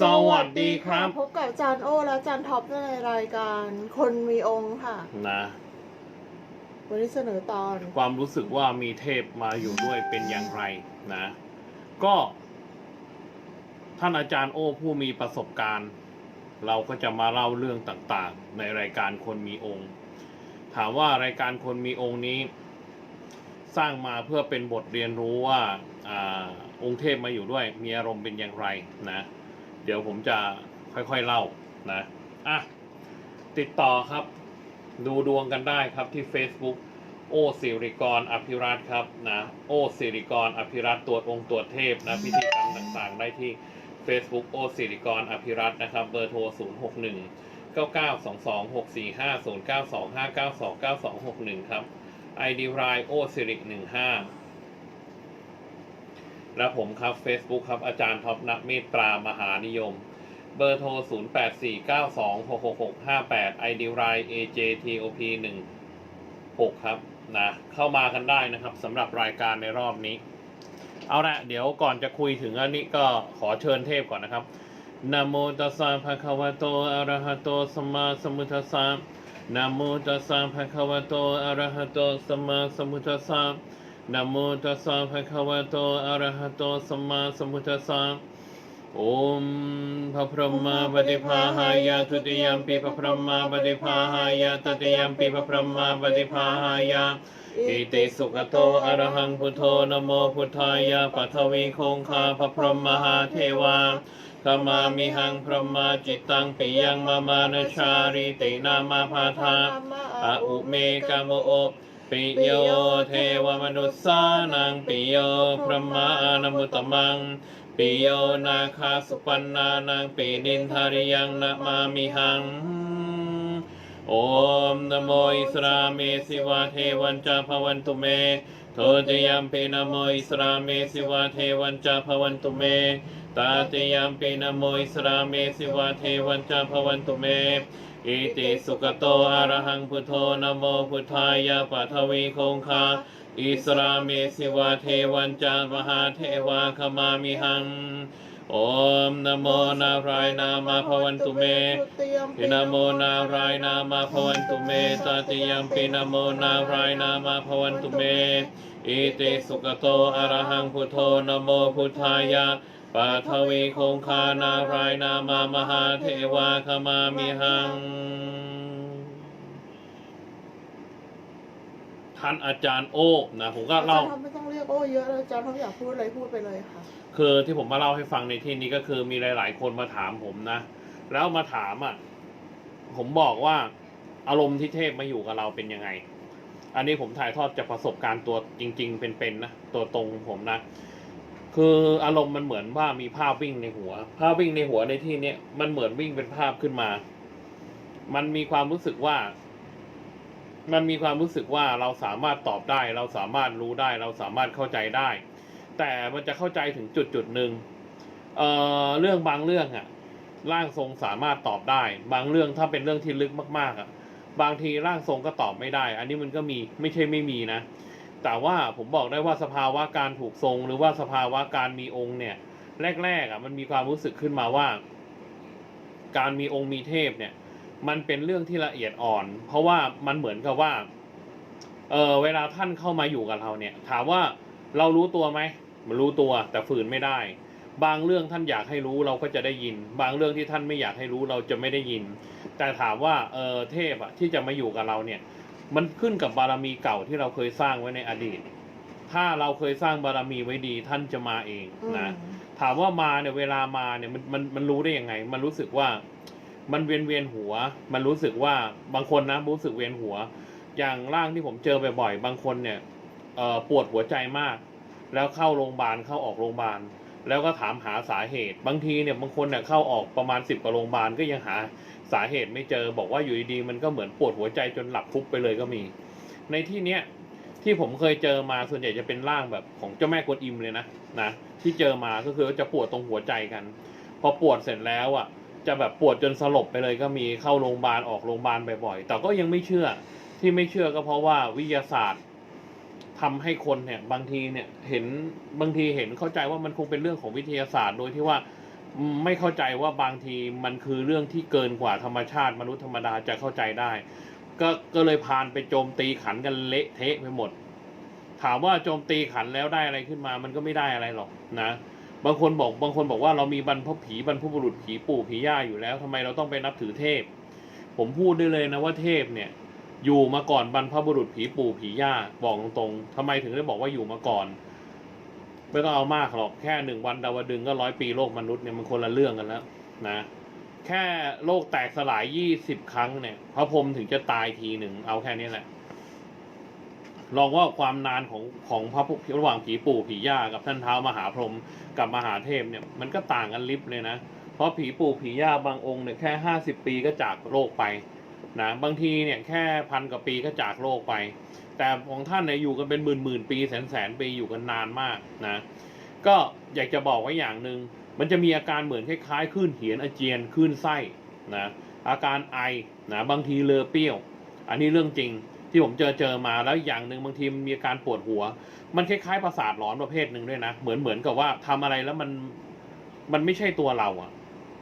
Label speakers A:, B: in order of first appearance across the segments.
A: สวัสดีครับ
B: พบกับอาจารย์โอและอาจารย์ท็อปในรายการคนมีองค์ค่ะ
A: นะ
B: วันนี้เสนอตอน
A: ความรู้สึกว่ามีเทพมาอยู่ด้วยเป็นอย่างไรนะ ก็ ท่านอาจารย์โอ้ผู้มีประสบการณ์ เราก็จะมาเล่าเรื่องต่างๆ ในรายการคนมีองค์ ถามว่ารายการคนมีองค์นี้ สร้างมาเพื่อเป็นบทเรียนรู้ว่าอาองค์เทพมาอยู่ด้วย มีอารมณ์เป็นอย่างไรนะ เดี๋ยวผมจะค่อยๆเล่านะอะติดต่อครับ ดูดวงกันได้ครับที่ Facebook โอสิริกรอภิรัตครับนะโอสิริกรอภิรัตตรวจองค์ตรวจเทพนะพิธีกรรมต่างๆ ได้ที่ Facebook โอสิริกรอภิรัตน์นะครับ เบอร์โทร 0 6 1 9 9 2 2 6 4 5 0 9 2 5 9 2 9 2 6 1 ครับ ID รายโอสิริ15 และผมครับ Facebook ครับอาจารย์ท็อปนักเมตตามหานิยม เบอร์โทร 0 8 4 9 2 6 6 6 5 8 ID ราย AJTOP 16ครับนะเข้ามากันได้นะครับสำหรับรายการในรอบนี้ เอาละเดี๋ยวก่อนจะคุยถึงอันนี้ก็ขอเชิญเทพก่อนนะครับนะโมตัสสะภะคะวะโตอะระหะโตสัมมาสัมพุทธัสสะนะโมตัสสะภะคะวะโตอะระหะโตสัมมาสัมพุทธัสสะ นะโมตัสสะภะคะวะโตอะระหะโตสัมมาสัมพุทธัสสะโอมพระพรหมาปฏิภาหายาทุติยมปีพระพรหมาปฏิภาหายาตติยมปีพระพรหมาปฏิภาหายาอิติสุขโตอะระหังพุทโธนโมพุทธายะปัทวีคงคาพระพรหมหาเทวาขมามิหังพรหมาจิตตังปิยังมามานชาริตินามาพาทาออุเมกามโอ ปิโยเทวมนุสสานังปิโยพรหมานมุตตมังปิโยนาคาสุปันนานังปินินทาริยังนะมามิหัง โอมนโมอิสราเมสิวาเทวันจาภวันตุเมโทติยมปีนโมอิสราเมสิวาเทวันจาภวันตุเมตาติยมปีนโมอิสราเมสิวาเทวันจาภวันตุเม อิติสุขโตอะระหังพุทโธนโมพุทธายะปัทวีคงคาอิสราเมสิวาเทวันจามหาเทวาขมามิหังโอมนโมนารายนามาภวันตุเมปินโมนารายนามาภวันตุเมตติยมปินโมนารายนามาภวันตุเมอิติสุขโตอะระหังพุทโธนโมพุทธายะ ปัทวีคงคานารายนามามหาเทวาขมามิหัง ท่านอาจารย์โอ้นะผมก็
B: อาจาร
A: เล่า
B: ย์ท็อปไม่ต้องเรียกโอเยอะแล้วอาจารย์ท็อปอยากพูดอะไรพูดไปเลยค่ะ
A: คือที่ผมมาเล่าให้ฟังในที่นี้ก็คือมีหลาย ๆ คนมาถามผมนะ แล้วมาถามอะ ผมบอกว่า อารมณ์ที่เทพมาอยู่กับเราเป็นยังไง อันนี้ผมถ่ายทอดจากประสบการณ์ตัวจริง ๆ เป็นๆนะตัวตรงผมนะ คืออารมณ์มันเหมือนว่ามีภาพวิ่งในหัว ภาพวิ่งในหัวในที่เนี้ยมันเหมือนวิ่งเป็นภาพขึ้นมา มันมีความรู้สึกว่า มันมีความรู้สึกว่าเราสามารถตอบได้ เราสามารถรู้ได้ เราสามารถเข้าใจได้ แต่มันจะเข้าใจถึงจุดจุดหนึ่งเอ่อเรื่องบางเรื่องอะร่างทรงสามารถตอบได้ บางเรื่องถ้าเป็นเรื่องที่ลึกมากๆอะบางทีร่างทรงก็ตอบไม่ได้ อันนี้มันก็มีไม่ใช่ไม่มีนะ แต่ว่าผมบอกได้ว่าสภาวะการถูกทรง หรือว่าสภาวะการมีองค์เนี่ย แรกๆอะมันมีความรู้สึกขึ้นมาว่า การมีองค์มีเทพเนี่ย มันเป็นเรื่องที่ละเอียดอ่อน เพราะว่ามันเหมือนกับว่า เออเวลาท่านเข้ามาอยู่กับเราเนี่ย ถามว่าเรารู้ตัวไหมมันรู้ตัวแต่ฝืนไม่ได้ บางเรื่องท่านอยากให้รู้เราก็จะได้ยิน บางเรื่องที่ท่านไม่อยากให้รู้เราจะไม่ได้ยิน แต่ถามว่าเออเทพอะที่จะมาอยู่กับเราเนี่ย มันขึ้นกับบารมีเก่าที่เราเคยสร้างไว้ในอดีต ถ้าเราเคยสร้างบารมีไว้ดีท่านจะมาเองนะ ถามว่ามาเนี่ยเวลามาเนี่ยมันมันมันรู้ได้ยังไง มันรู้สึกว่ามันเวียนเวียนหัว มันรู้สึกว่าบางคนนะรู้สึกเวียนหัว อย่างร่างที่ผมเจอบ่อยๆบางคนเนี่ยเอ่อปวดหัวใจมาก แล้วเข้าโรงพยาบาลเข้าออกโรงพยาบาลแล้วก็ถามหาสาเหตุ บางทีเนี่ยบางคนเนี่ยเข้าออกประมาณสิบกว่าโรงพยาบาลก็ยังหา สาเหตุไม่เจอบอกว่าอยู่ดีๆมันก็เหมือนปวดหัวใจจนหลับฟุบไปเลยก็มี ในที่เนี้ยที่ผมเคยเจอมาส่วนใหญ่จะเป็นร่างแบบของเจ้าแม่กวนอิมเลยนะนะที่เจอมาก็คือจะปวดตรงหัวใจกัน พอปวดเสร็จแล้วอะ จะแบบปวดจนสลบไปเลยก็มีเข้าโรงพยาบาลออกโรงพยาบาลบ่อยๆแต่ก็ยังไม่เชื่อที่ไม่เชื่อก็เพราะว่าวิทยาศาสตร์ทำให้คนเนี่ยบางทีเนี่ยเห็นบางทีเห็นเข้าใจว่ามันคงเป็นเรื่องของวิทยาศาสตร์โดยที่ว่า ไม่เข้าใจว่าบางทีมันคือเรื่องที่เกินกว่าธรรมชาติมนุษย์ธรรมดาจะเข้าใจได้ ก็ก็เลยพานไปโจมตีขันกันเละเทะไปหมด ถามว่าโจมตีขันแล้วได้อะไรขึ้นมา มันก็ไม่ได้อะไรหรอกนะ บางคนบอกบางคนบอกว่าเรามีบรรพผีบรรพบุรุษผีปู่ผีย่าอยู่แล้วทำไมเราต้องไปนับถือเทพ ผมพูดได้เลยนะว่าเทพเนี่ย อยู่มาก่อนบรรพบุรุษผีปู่ผีย่าบอกตรงๆทำไมถึงได้บอกว่าอยู่มาก่อน ไม่ต้องเอามากหรอกแค่หนึ่งวันดาวดึงก็ร้อยปีโลกมนุษย์เนี่ยมันคนละเรื่องกันแล้วนะแค่โลกแตกสลายยี่สิบครั้งเนี่ยพระพรหมถึงจะตายทีหนึ่งเอาแค่นี้แหละ ลองว่าความนานของของพระพุระหว่างผีปู่ผีย่ากับท่านเท้ามหาพรหมกับมหาเทพเนี่ยมันก็ต่างกันลิบเลยนะ เพราะผีปู่ผีย่าบางองค์เนี่ยแค่ห้าสิบปีก็จากโลกไป นะบางทีเนี่ยแค่พันกว่าปีก็จากโลกไป แต่ของท่านเนี่ยอยู่กันเป็นหมื่นหมื่นปีแสนแสนปีอยู่กันนานมากนะก็อยากจะบอกไว้อย่างหนึ่งมันจะมีอาการเหมือนคล้ายๆคลื่นเหียนอาเจียนคลื่นไส้นะอาการไอนะบางทีเลอเปรี้ยว อันนี้เรื่องจริงที่ผมเจอเจอมาแล้วอย่างหนึ่งบางทีมันมีอาการปวดหัว มันคล้ายๆประสาทหลอนประเภทหนึ่งด้วยนะ เหมือนเหมือนกับว่าทำอะไรแล้วมันมันไม่ใช่ตัวเราอะ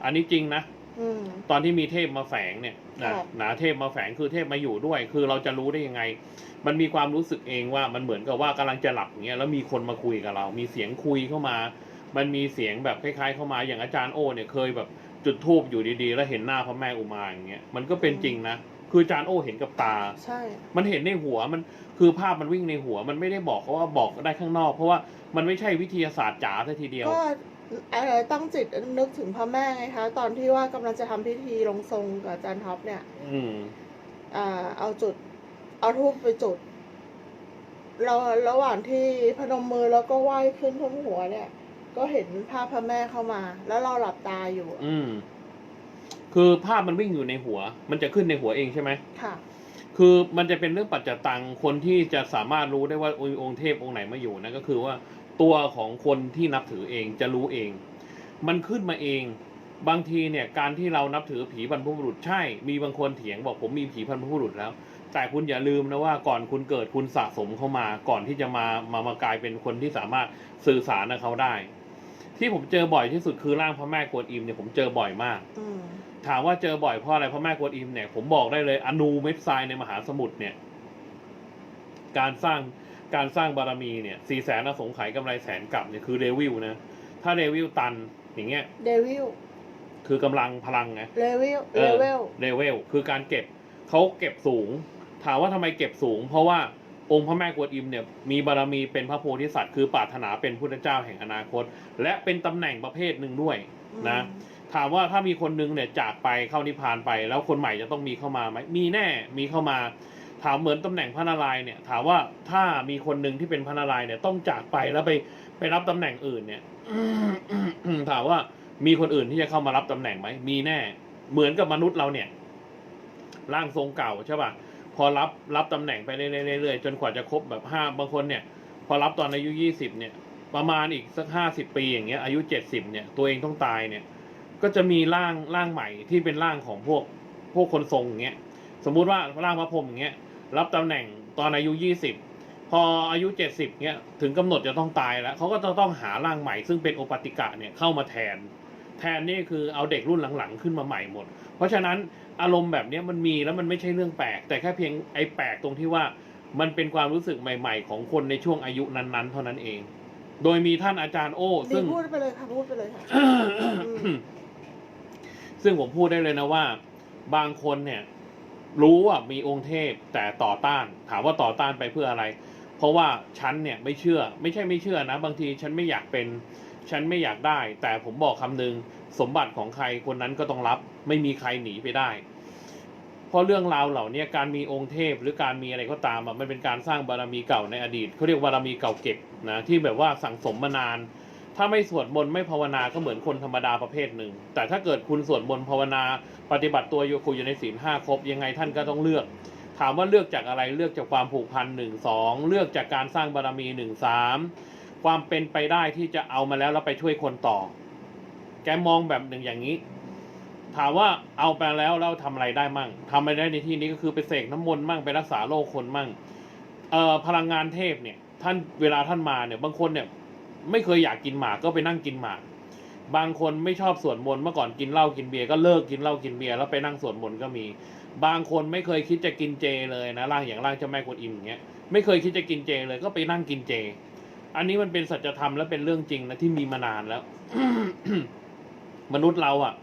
A: อันนี้จริงนะ
B: อืม
A: ตอนที่มีเทพมาแฝงเนี่ยนะครับนะเทพมาแฝงคือเทพมาอยู่ด้วย คือเราจะรู้ได้ยังไง มันมีความรู้สึกเองว่ามันเหมือนกับว่ากำลังจะหลับอย่างเงี้ยแล้วมีคนมาคุยกับเรา มีเสียงคุยเข้ามา มันมีเสียงแบบคล้ายๆ เข้ามาอย่างอาจารย์โอเนี่ยเคยแบบจุดทูบอยู่ดีๆ แล้วเห็นหน้าพระแม่อุมาอย่างเงี้ยมันก็เป็นจริงนะคืออาจารย์โอเห็นกับตา
B: ใช่
A: มันเห็นในหัวมันคือภาพมันวิ่งในหัว มันไม่ได้บอกเขาว่าบอกได้ข้างนอก เพราะว่ามันไม่ใช่วิทยาศาสตร์จ๋าซะทีเดียว
B: ก็ อะไรตั้งจิตนึกถึงพระแม่ไงคะ ตอนที่ว่ากำลังจะทำพิธีลงทรงกับอาจารย์ท็อปเนี่ย
A: อืม
B: อ่า เอาจุด เอาทูบไปจุดเราระหว่างที่พนมมือแล้วก็ไหว้ขึ้นท่วมหัวเนี่ย ก็เห็นภาพพระแม่เข้ามา แล้วเราหลับตาอยู่อะ
A: อืม คือภาพมันวิ่งอยู่ในหัว มันจะขึ้นในหัวเองใช่ไหม
B: ค่ะ
A: คือมันจะเป็นเรื่องปัจจตังคนที่จะสามารถรู้ได้ว่าองค์เทพองค์ไหนมาอยู่นะก็คือว่า ตัวของคนที่นับถือเองจะรู้เอง มันขึ้นมาเอง บางทีเนี่ยการที่เรานับถือผีบรรพบุรุษใช่ มีบางคนเถียงบอกผมมีผีบรรพบุรุษแล้ว แต่คุณอย่าลืมนะว่าก่อนคุณเกิดคุณสะสมเข้ามาก่อนที่จะมามามากลายเป็นคนที่สามารถสื่อสารกับเขาได้ ที่ผมเจอบ่อยที่สุดคือร่างพระแม่กวนอิมเนี่ยผมเจอบ่อยมาก
B: อืม
A: ถามว่าเจอบ่อยเพราะอะไรเพราะแม่กวนอิมเนี่ยผมบอกได้เลยอนูเม็ดทรายในมหาสมุทรเนี่ย การสร้าง การสร้างบารมีเนี่ยสี่แสนอสงไขยกำไรแสนกลับเนี่ยคือเดวิลนะ ถ้าเดวิลตันอย่างเงี้ย
B: เดวิล
A: คือกำลังพลังไง
B: เลเวล
A: เอ
B: เล
A: อ
B: เวล
A: เลเวลคือการเก็บเขาเก็บสูง ถามว่าทำไมเก็บสูง เพราะว่าองค์พระแม่กวนอิมเนี่ยมีบารมีเป็นพระโพธิสัตว์คือปรารถนาเป็นพุทธเจ้าแห่งอนาคต และเป็นตำแหน่งประเภทหนึ่งด้วยนะ ถามว่าถ้ามีคนนึงเนี่ยจากไปเข้านิพพานไป แล้วคนใหม่จะต้องมีเข้ามาไหมมีแน่มีเข้ามา ถามเหมือนตำแหน่งพระนารายณ์เนี่ย ถามว่าถ้ามีคนหนึ่งที่เป็นพระนารายณ์เนี่ยต้องจากไปแล้วไปไปรับตำแหน่งอื่นเนี่ยถามว่ามีคนอื่นที่จะเข้ามารับตำแหน่งไหมมีแน่ เหมือนกับมนุษย์เราเนี่ยร่างทรงเก่าใช่ป่ะพอรับรับตำแหน่งไปเรื่อยๆจนกว่าจะครบแบบห้าบางคนเนี่ย พอรับตอนอายุยี่สิบเนี่ย ประมาณอีกสักห้าสิบปีอย่างเงี้ยอายุเจ็ดสิบเนี่ยตัวเองต้องตายเนี่ย ก็จะมีร่างร่างใหม่ที่เป็นร่างของพวกพวกคนทรงอย่างเงี้ยสมมุติว่าร่างพระพรหมอย่างเงี้ย รับตำแหน่งตอนอายุยี่สิบพออายุเจ็ดสิบเงี้ยถึงกำหนดจะต้องตายแล้วเขาก็จะต้องหาร่างใหม่ ซึ่งเป็นโอปติกะเนี่ยเข้ามาแทน แทนนี่คือเอาเด็กรุ่นหลังๆ ขึ้นมาใหม่หมด เพราะฉะนั้นอารมณ์แบบเนี้ยมันมีแล้วมันไม่ใช่เรื่องแปลก แต่แค่เพียงไอ้แปลกตรงที่ว่ามันเป็นความรู้สึกใหม่ ๆ ของคนในช่วงอายุนั้นๆ เท่านั้นเอง โดยมีท่านอาจารย์โอ้
B: ดี
A: ซึ่ง
B: พูดไปเลยค่ะพูดไปเลยค่ะ
A: ซึ่งผมพูดได้เลยนะว่า บางคนเนี่ย รู้ว่ามีองค์เทพแต่ต่อต้าน ถามว่าต่อต้านไปเพื่ออะไร เพราะว่าฉันเนี่ยไม่เชื่อ ไม่ใช่ไม่เชื่อนะ บางทีฉันไม่อยากเป็น ฉันไม่อยากได้ แต่ผมบอกคำนึง สมบัติของใครคนนั้นก็ต้องรับ ไม่มีใครหนีไปได้ เพราะเรื่องราวเหล่านี้การมีองค์เทพหรือการมีอะไรก็ตามมันเป็นการสร้างบารมีเก่าในอดีตเขาเรียกบารมีเก่าเก็บนะที่แบบว่าสั่งสมมานาน ถ้าไม่สวดมนต์ไม่ภาวนาก็เหมือนคนธรรมดาประเภทหนึ่ง แต่ถ้าเกิดคุณสวดมนต์ภาวนา ปฏิบัติตัวอยู่คุยอยู่ในศีลห้าครบยังไงท่านก็ต้องเลือก ถามว่าเลือกจากอะไรเลือกจากความผูกพันหนึ่งสองเลือกจากการสร้างบารมีหนึ่งสามความเป็นไปได้ที่จะเอามาแล้วแล้วไปช่วยคนต่อ แกมองแบบหนึ่งอย่างนี้ ถามว่าเอาไปแล้วแล้วทำอะไรได้มั่งทำอะไรได้ในที่นี้ก็คือไปเสกน้ำมนต์มั่งไปรักษาโรคคนมั่งเอ่อพลังงานเทพเนี่ย ท่านเวลาท่านมาเนี่ยบางคนเนี่ย ไม่เคยอยากกินหมากก็ไปนั่งกินหมาก บางคนไม่ชอบสวดมนต์เมื่อก่อนกินเหล้ากินเบียร์ก็เลิกกินเหล้ากินเบียร์แล้วไปนั่งสวดมนต์ก็มี บางคนไม่เคยคิดจะกินเจเลยนะร่างอย่างร่างเจ้าแม่กวนอิมอย่างเงี้ยไม่เคยคิดจะกินเจเลยก็ไปนั่งกินเจ อันนี้มันเป็นสัจธรรมและเป็นเรื่องจริงนะที่มีมานานแล้ว มนุษย์เราอะ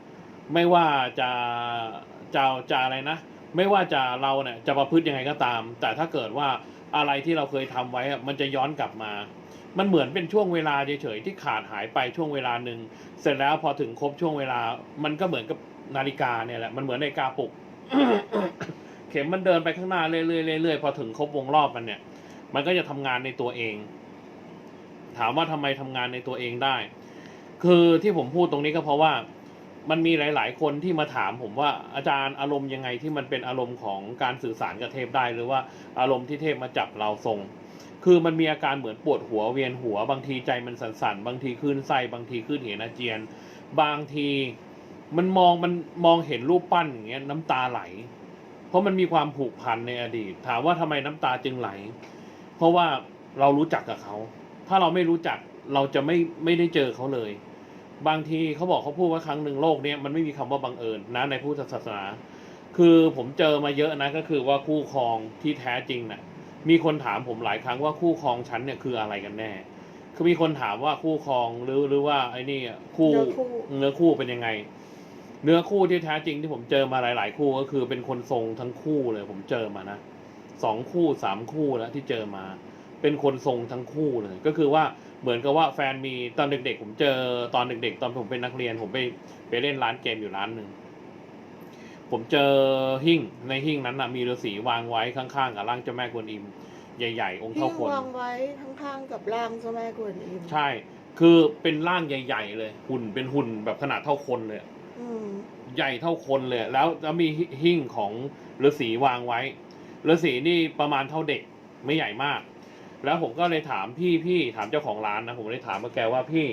A: ไม่ว่าจะจะจะอะไรนะไม่ว่าจะเราเนี่ยจะประพฤติยังไงก็ตาม แต่ถ้าเกิดว่า อะไรที่เราเคยทำไว้มันจะย้อนกลับมา มันเหมือนเป็นช่วงเวลาเฉยๆที่ขาดหายไปช่วงเวลาหนึ่งเสร็จแล้วพอถึงครบช่วงเวลา มันก็เหมือนกับนาฬิกาเนี่ยแหละมันเหมือนนาฬิกาปลุกเข็มมันเดินไปข้างหน้าเรื่อยๆเรื่อยๆพอถึงครบวงรอบมันเนี่ย มันก็จะทำงานในตัวเอง ถามว่าทำไมทำงานในตัวเองได้ คือที่ผมพูดตรงนี้ก็เพราะว่า มันมีหลาย ๆ คนที่มาถามผมว่าอาจารย์อารมณ์ยังไงที่มันเป็นอารมณ์ของการสื่อสารกับเทพได้ หรือว่าอารมณ์ที่เทพมาจับเราทรง คือมันมีอาการเหมือนปวดหัวเวียนหัว บางทีใจมันสั่นๆ บางทีคลื่นไส้บางทีคลื่นเห็นอาเจียน บางทีมันมองมันมองเห็นรูปปั้นอย่างเงี้ยน้ำตาไหล เพราะมันมีความผูกพันในอดีต ถามว่าทำไมน้ำตาจึงไหล เพราะว่าเรารู้จักกับเขา ถ้าเราไม่รู้จักเราจะไม่ไม่ได้เจอเขาเลย บางทีเขาบอกเขาพูดว่าครั้งหนึ่งโลกเนี้ยมันไม่มีคำว่าบังเอิญนะในพุทธศาสนา คือผมเจอมาเยอะนะก็คือว่าคู่ครองที่แท้จริงน่ะมีคนถามผมหลายครั้งว่าคู่ครองฉันเนี่ยคืออะไรกันแน่ คือมีคนถามว่าคู่ครองหรือหรือว่าไอ้นี่อะคู่
B: เนื้อคู่
A: เนื้อคู่เป็นยังไง เนื้อคู่ที่แท้จริงที่ผมเจอมาหลาย ๆ คู่ก็คือเป็นคนทรงทั้งคู่เลย ผมเจอมานะสองคู่สามคู่แล้วที่เจอมา เป็นคนทรงทั้งคู่เลย ก็คือว่า เหมือนกับว่าแฟนมีตอนเด็กๆผมเจอตอนเด็กๆ ตอนผมเป็นนักเรียน ผมไปไปเล่นร้านเกมอยู่ร้านหนึ่งผมเจอหิ้งในหิ้งนั้นนะมีฤาษีวางไว้ข้างๆกับร่างเจ้าแม่กวนอิม ใหญ่ ๆ องค์
B: ที่
A: เท่าคน
B: วางไว้ข้างๆกับร่างเจ้าแม่กวนอิม
A: ใช่ คือเป็นร่างใหญ่ ๆ เลย หุ่นเป็นหุ่นแบบขนาดเท่าคนเลย
B: อืม
A: ใหญ่เท่าคนเลย แล้วแล้วมีหิ้งของฤาษีวางไว้ฤาษีนี่ประมาณเท่าเด็กไม่ใหญ่มาก แล้วผมก็เลยถามพี่พี่ถามเจ้าของร้านนะผมเลยถามมาแกว่าพี่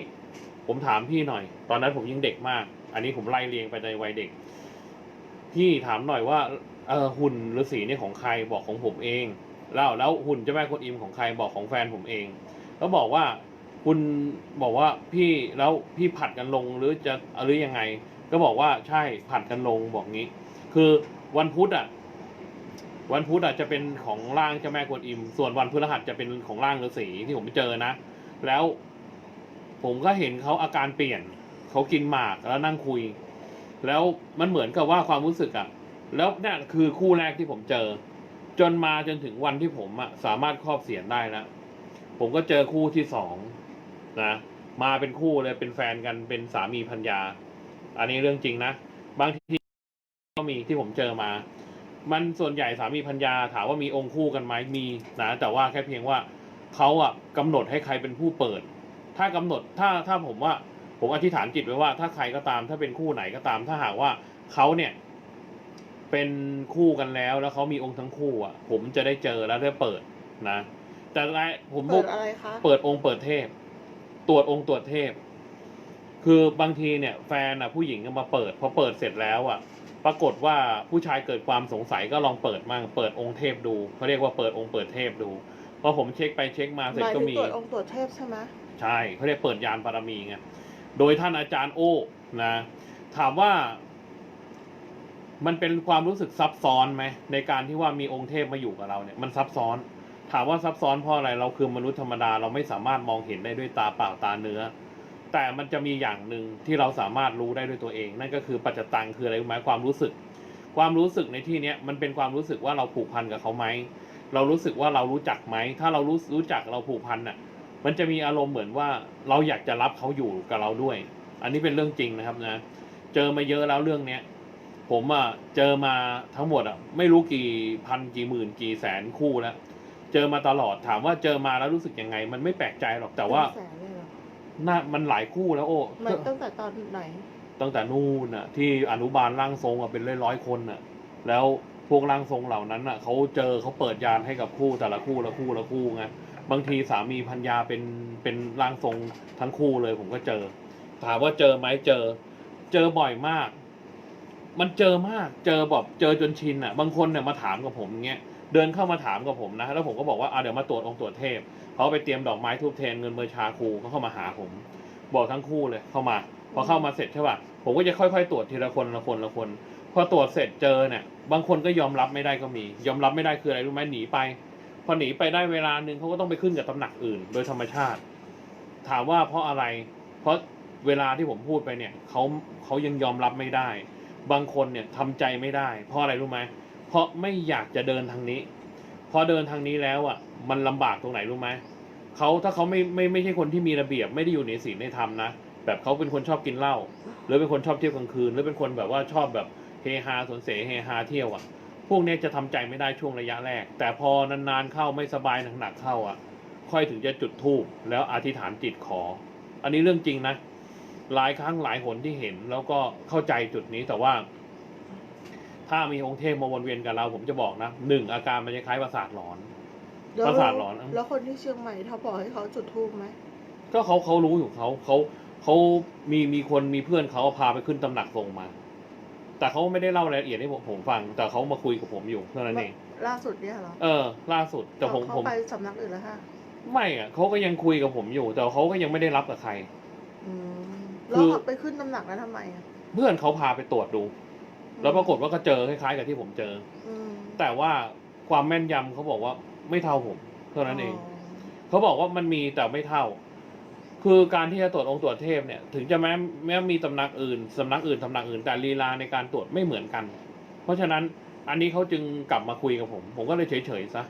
A: ผมถามพี่หน่อย ตอนนั้นผมยังเด็กมาก อันนี้ผมไล่เรียงไปในวัยเด็ก พี่ถามหน่อยว่าเออหุ่นฤาษีนี่ของใครบอกของผมเอง แล้วแล้วหุ่นเจ้าแม่กวนอิมของใครบอกของแฟนผมเอง แล้วบอกว่าคุณบอกว่าพี่แล้วพี่ผัดกันลงหรือจะหรือยังไง ก็บอกว่าใช่ผัดกันลงบอกงี้ คือวันพุธอะ วันพุธอะจะเป็นของร่างเจ้าแม่กวนอิม ส่วนวันพฤหัสจะเป็นของร่างฤาษีที่ผมไปเจอนะ แล้วผมก็เห็นเขาอาการเปลี่ยน เขากินหมากแล้วนั่งคุย แล้วมันเหมือนกับว่าความรู้สึกอะแล้วนี่คือคู่แรกที่ผมเจอ จนมาจนถึงวันที่ผมอะสามารถครอบเสียนได้แล้วผมก็เจอคู่ที่สองนะมาเป็นคู่เลยเป็นแฟนกันเป็นสามีพัญญา อันนี้เรื่องจริงนะ บางทีก็มีที่ผมเจอมา มันส่วนใหญ่สามีพัญญาถามว่ามีองค์คู่กันไหมมีนะแต่ว่าแค่เพียงว่าเขาอะกำหนดให้ใครเป็นผู้เปิด ถ้ากำหนดถ้าถ้าผมว่าผมอธิษฐานจิตไว้ว่า ถ้าใครก็ตามถ้าเป็นคู่ไหนก็ตาม ถ้าหากว่าเขาเนี่ยเป็นคู่กันแล้วแล้วเขามีองค์ทั้งคู่อะ ผมจะได้เจอแล้วได้เปิดนะ แต่ละผมบ
B: เปิ
A: อก
B: ดอะไรคะ
A: เปิดองค์เปิดเทพ ตรวจองค์ตรวจเทพ คือบางทีเนี่ย แฟนอะผู้หญิงก็มาเปิดพอเปิดเสร็จแล้วอะ ปรากฏว่าผู้ชายเกิดความสงสัยก็ลองเปิดมั่งเปิดองค์เทพดูเขาเรียกว่าเปิดองค์เปิดเทพดูพอผมเช็คไปเช็คมาเสร็
B: ห
A: จ
B: มาย
A: ก็
B: ถึง
A: มี
B: ตรวจองค์ตรวจเทพใช่ไหม
A: ใช่เขาเรียกเปิดยานบารมีไงโดยท่านอาจารย์โอ้นะ ถามว่า มันเป็นความรู้สึกซับซ้อนไหมในการที่ว่ามีองค์เทพมาอยู่กับเราเนี่ยมันซับซ้อน ถามว่าซับซ้อนเพราะอะไรเราคือมนุษย์ธรรมดาเราไม่สามารถมองเห็นได้ด้วยตาเปล่าตาเนื้อ แต่มันจะมีอย่างหนึ่งที่เราสามารถรู้ได้ด้วยตัวเอง นั่นก็คือปัจจตังคืออะไรรู้ไหมความรู้สึก ความรู้สึกในที่นี้มันเป็นความรู้สึกว่าเราผูกพันกับเขาไหมเรารู้สึกว่าเรารู้จักไหมถ้าเรารู้รู้จักเราผูกพันน่ะมันจะมีอารมณ์เหมือนว่าเราอยากจะรับเขาอยู่กับเราด้วย อันนี้เป็นเรื่องจริงนะครับนะ เจอมาเยอะแล้วเรื่องเนี้ยผมอะเจอมาทั้งหมดอะไม่รู้กี่พันกี่หมื่นกี่แสนคู่แล้ว เจอมาตลอดถามว่าเจอมาแล้วรู้สึกยังไง มันไม่แปลกใจหรอกแต่ว่า
B: นแสนเลยเหรอ
A: น่ามันหลายคู่แล้วโอ้
B: มันตั้งแต่ตอนไหน
A: ตั้งแต่นู่นน่ะ ที่อนุบาลร่างทรงอะเป็นร้อยร้อยๆคนน่ะ แล้วพวกร่างทรงเหล่านั้นน่ะเขาเจอเขาเปิดยานให้กับคู่แต่ละคู่ละคู่ละคู่ไงบางทีสามีพัญญาเป็นเป็นร่างทรงทั้งคู่เลยผมก็เจอ ถามว่าเจอไหมเจอ เจอบ่อยมาก มันเจอมาก เจอแบบเจอจนชินอะ บางคนเนี่ยมาถามกับผมอย่างเงี้ยเดินเข้ามาถามกับผมนะ แล้วผมก็บอกว่าอะเดี๋ยวมาตรวจองค์ตรวจเทพ เขาไปเตรียมดอกไม้ทูบเทนเงินเบอร์ชาครูเขาเข้ามาหาผม บอกทั้งคู่เลยเข้ามา พอเข้ามาเสร็จใช่ป่ะผมก็จะค่อยๆ ตรวจทีละคนละคนละคน พอตรวจเสร็จเจอเนี่ยบางคนก็ยอมรับไม่ได้ก็มี ยอมรับไม่ได้คืออะไรรู้ไหมหนีไป พอหนีไปได้เวลาหนึ่งเขาก็ต้องไปขึ้นกับตำหนักอื่น โดยธรรมชาติ ถามว่าเพราะอะไร เพราะเวลาที่ผมพูดไปเนี่ยเขาเขายังยอมรับไม่ได้ บางคนเนี่ยทำใจไม่ได้ เพราะอะไรรู้ไหมเพราะไม่อยากจะเดินทางนี้ พอเดินทางนี้แล้วอะ มันลำบากตรงไหนรู้ไหมเขาถ้าเขาไม่ไม่ไม่ใช่คนที่มีระเบียบไม่ได้อยู่ในศีลในธรรมนะแบบเขาเป็นคนชอบกินเหล้าหรือเป็นคนชอบเที่ยวกลางคืน หรือเป็นคนแบบว่าชอบแบบเฮฮาสนเสเฮฮาเที่ยวอะ พวกนี้จะทำใจไม่ได้ช่วงระยะแรก แต่พอนานๆเข้าไม่สบายหนักๆเข้าอะ ค่อยถึงจะจุดธูปแล้วอธิษฐานจิตขอ อันนี้เรื่องจริงนะหลายครั้งหลายหนที่เห็นแล้วก็เข้าใจจุดนี้แต่ว่า ถ้ามีองค์เทพมาวนเวียนกับเรา ผมจะบอกนะหนึ่งอาการมันจะคล้ายประสาทหลอน
B: แล้ว
A: ประสาทหลอน
B: แล้วคนที่เชียงใหม่ถ้าบอกให้เขาจุดทูบไหม
A: ก็เขาเขารู้อยู่เขาเขาเขามีมีคนมีเพื่อนเขาพาไปขึ้นตำหนักทรงมา แต่เขาไม่ได้เล่ารายละเอียดให้ผมผมฟัง แต่เขามาคุยกับผมอยู่เท่านั้นเอง
B: ล่าสุดเนี่ยเหรอ
A: เออ ล่าสุดแต่ผม
B: เขา
A: ผม
B: ไปสำนักอื่นแล้วค่ะ
A: ไม่อะเขาก็ยังคุยกับผมอยู่ แต่เขาก็ยังไม่ได้รับกับใคร
B: อืม
A: คื
B: แล้ว
A: อ
B: เขาไปขึ้นตำหนักแล้วทำไมอะ
A: เพื่อนเขาพาไปตรวจดู แล้วปรากฏว่าก็เจอคล้ายๆกับที่ผมเจอ
B: อืม
A: แต่ว่าความแม่นยำเขาบอกว่าไม่เท่าผมเท่านั้นเอง
B: อ๋อ
A: เขาบอกว่ามันมีแต่ไม่เท่า คือการที่จะตรวจองค์ตรวจเทพเนี่ย ถึงจะแม้แม้มีตำหนักอื่นสำนักอื่นตำหนักอื่นแต่ลีลาในการตรวจไม่เหมือนกัน เพราะฉะนั้นอันนี้เขาจึงกลับมาคุยกับผม ผมก็เลยเฉยๆซะ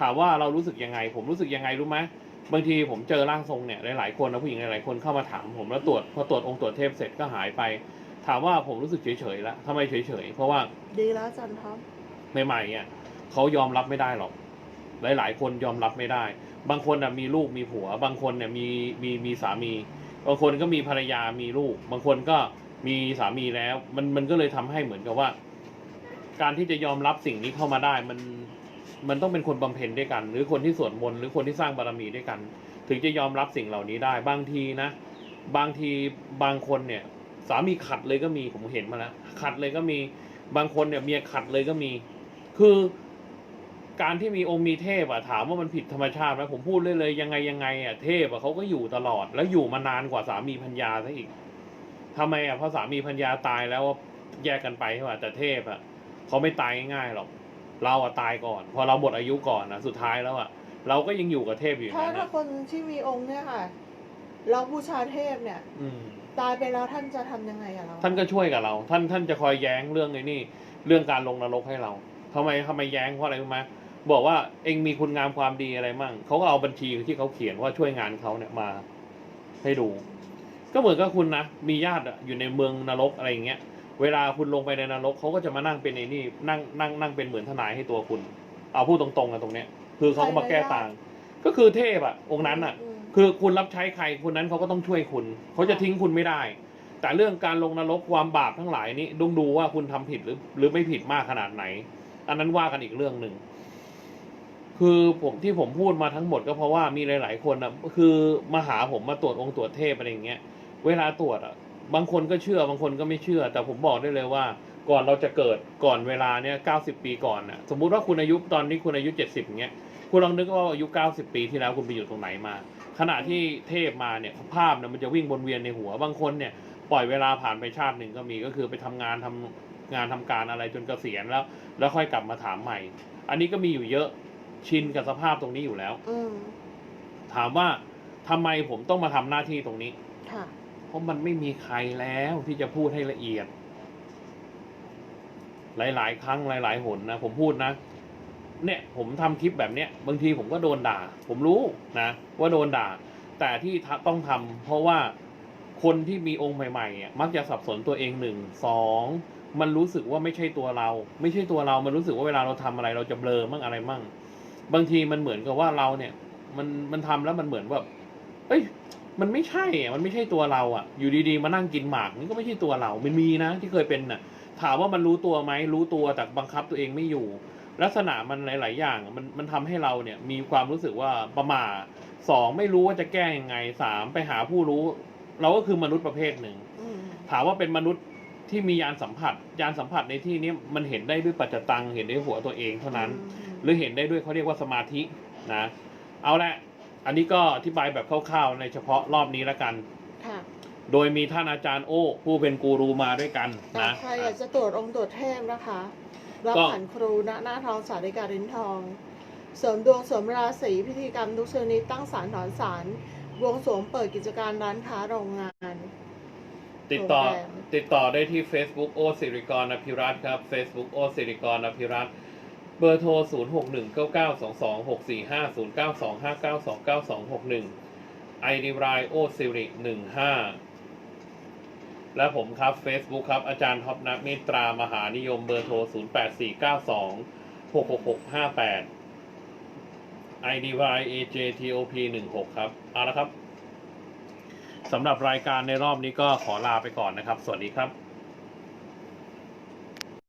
A: ถามว่าเรารู้สึกยังไง ผมรู้สึกยังไงรู้ไหมบางทีผมเจอร่างทรงเนี่ยหลายๆคนนะผู้หญิงหลายๆคนเข้ามาถามผมแล้วตรวจพอตรวจองค์ตรวจเทพเสร็จก็หายไป ถามว่าผมรู้สึกเฉยๆแล้วทำไมเฉยๆ เพราะว่า
B: ดีแล้วอาจันท็อป
A: ใหม่ๆอะเขายอมรับไม่ได้หรอก หลาย ๆ คนยอมรับไม่ได้ บางคนอะมีลูกมีผัว บางคนเนี่ยมีมีมีสามี บางคนก็มีภรรยามีลูก บางคนก็มีสามีแล้ว มันมันก็เลยทำให้เหมือนกับว่า การที่จะยอมรับสิ่งนี้เข้ามาได้มันมันต้องเป็นคนบำเพ็ญด้วยกัน หรือคนที่สวดมนต์หรือคนที่สร้างบารมีด้วยกัน ถึงจะยอมรับสิ่งเหล่านี้ได้ บางทีนะ บางทีบางคนเนี่ย สามีขัดเลยก็มีผมเห็นมาแล้วขัดเลยก็มีบางคนเนี่ยเมียขัดเลยก็มี คือการที่มีองค์มีเทพอะถามว่ามันผิดธรรมชาติไหมผมพูดเลยเลยยังไงยังไงอะเทพอะเขาก็อยู่ตลอด แล้วอยู่มานานกว่าสามีพัญญาซะอีกทำไมอะเพราะสามีพัญญาตายแล้วแยกกันไปใช่ป่ะแต่เทพอะเขาไม่ตายง่ายๆหรอกเราอะตายก่อน พอเราหมดอายุก่อนนะสุดท้ายแล้วอะเราก็ยังอยู่กับเทพอยู่อย่าง
B: ถ้า
A: นั้น
B: ถ้า
A: อะ
B: คนที่มีองค์เนี่ยค่ะ เราบูชาเทพเนี่ย
A: อืม
B: ตายไปแล้วท่านจะทำยังไงอะเรา
A: ท่านก็ช่วยกับเรา ท่านท่านจะคอยแย้งเรื่องไอ้นี่ เรื่องการลงนรกให้เราทำไมทำไมแย้งเพราะอะไรรู้ไหมบอกว่าเองมีคุณงามความดีอะไรมั่งเขาก็เอาบัญชีที่เขาเขียนว่าช่วยงานเขาเนี่ยมา ให้ดู ก็เหมือนกับคุณนะมีญาติอะอยู่ในเมืองนรกอะไรอย่างเงี้ย เวลาคุณลงไปในนรกเขาก็จะมานั่งเป็นไอ้นี่นั่งนั่งนั่งเป็นเหมือนทนายให้ตัวคุณ เอาพูดตรงๆกันตรงเนี้ย คือเขาก็มาแก้ต่าง ก็คือเทพอะองค์นั้นอะ คือคุณรับใช้ใครคนนั้นเขาก็ต้องช่วยคุณเขาจะทิ้งคุณไม่ได้ แต่เรื่องการลงนรกความบาปทั้งหลายนี้ต้องดูว่าคุณทำผิดหรือ หรือไม่ผิดมากขนาดไหน อันนั้นว่ากันอีกเรื่องหนึ่งคือผมที่ผมพูดมาทั้งหมดก็เพราะว่ามีหลาย ๆ คนนะคือมาหาผมมาตรวจองค์ตรวจเทพอะไรอย่างเงี้ย เวลาตรวจอะ บางคนก็เชื่อบางคนก็ไม่เชื่อ แต่ผมบอกได้เลยว่า ก่อนเราจะเกิดก่อนเวลาเนี้ยเก้าสิบปีก่อนน่ะ สมมุติว่าคุณอายุตอนนี้คุณอายุเจ็ดสิบเงี้ย คุณลองนึกว่าอายุเก้าสิบปีที่แล้วคุณไปอยู่ตรงไหนมา ขณะที่เทพมาเนี่ยภาพเนี่ยมันจะวิ่งวนเวียนในหัวบางคนเนี่ยปล่อยเวลาผ่านไปชาติหนึ่งก็มีก็คือไปทำงานทำงานทำการอะไรจนเกษียณแล้ว แล้วค่อยกลับมาถามใหม่ อันนี้ก็มีอยู่เยอะชินกับสภาพตรงนี้อยู่แล้ว
B: อืม
A: ถามว่าทำไมผมต้องมาทำหน้าที่ตรงนี้
B: ค่ะ
A: เพราะมันไม่มีใครแล้วที่จะพูดให้ละเอียด หลาย ๆ ครั้งหลาย ๆ หนนะผมพูดนะ เนี่ยผมทำคลิปแบบเนี้ยบางทีผมก็โดนด่า ผมรู้นะว่าโดนด่า แต่ที่ต้องทำเพราะว่าคนที่มีองค์ใหม่ๆอะมักจะสับสนตัวเองหนึ่งสองมันรู้สึกว่าไม่ใช่ตัวเรา ไม่ใช่ตัวเรา มันรู้สึกว่าเวลาเราทำอะไรเราจะเบลอมั่งอะไรมั่ง บางทีมันเหมือนกับว่าเราเนี่ย มันมันทำแล้วมันเหมือนแบบเอ้ยมันไม่ใช่อะมันไม่ใช่ตัวเราอะ อยู่ดีๆมานั่งกินหมากนี่ก็ไม่ใช่ตัวเรา มันมีนะที่เคยเป็นน่ะ ถามว่ามันรู้ตัวไหมรู้ตัวแต่บังคับตัวเองไม่อยู่ ลักษณะมันหลาย ๆ อย่างมันมันทำให้เราเนี่ยมีความรู้สึกว่าประมาทสองไม่รู้ว่าจะแก้ยังไงสามไปหาผู้รู้ เราก็คือมนุษย์ประเภทหนึ่ง
B: อืม
A: ถามว่าเป็นมนุษย์ที่มียานสัมผัส ยานสัมผัสในที่นี้มันเห็นได้ด้วยปัจจตังเห็นได้หัวตัวเองเท่านั้น หรือเห็นได้ด้วยเขาเรียกว่าสมาธินะเอาละอันนี้ก็อธิบายแบบคร่าวๆ ในเฉพาะรอบนี้แล้วกัน
B: ค่ะ
A: โดยมีท่านอาจารย์โอ้ผู้เป็นกูรูมาด้วยกัน
B: แต่
A: นะ
B: ใครอยากจะตรวจองค์ตรวจเทพนะคะ รับ
A: ก็
B: ผ่านครูณหน้าทองสาริกาลินทอง เสริมดวงเสริมราศีพิธีกรรมทุกชนิดตั้งศาลถอนศาลบวงสรวงเปิดกิจการร้านค้าโรงงาน
A: ติดต่อ
B: โรงแรม
A: ติดต่อได้ที่ Facebook โอสิริกรอภิรัตน์ครับ Facebook โอสิริกรอภิรัตน์เบอร์โทร 0 6 1 9 9 2 2 6 4 5 0 9 2 5 9 2 9 2 6 1 ID รายโอสิริ 15 และผมครับ Facebook ครับ อาจารย์ท็อปนักเมตรามหานิยมเบอร์โทร 0 8 4 9 2 6 6 6 5 8 ID y AJTOP 16ครับ เอาละครับสำหรับรายการในรอบนี้ก็ขอลาไปก่อนนะครับ สวัสดีครับ